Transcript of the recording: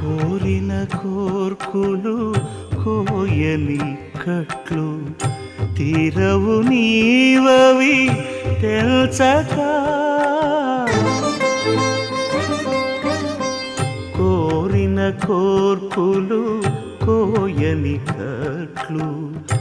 కోరిన కోర్కులు కోయని కట్లు తీరవు నీవవి తెల్చక. కోరిన కోర్పులు కోయని కట్లు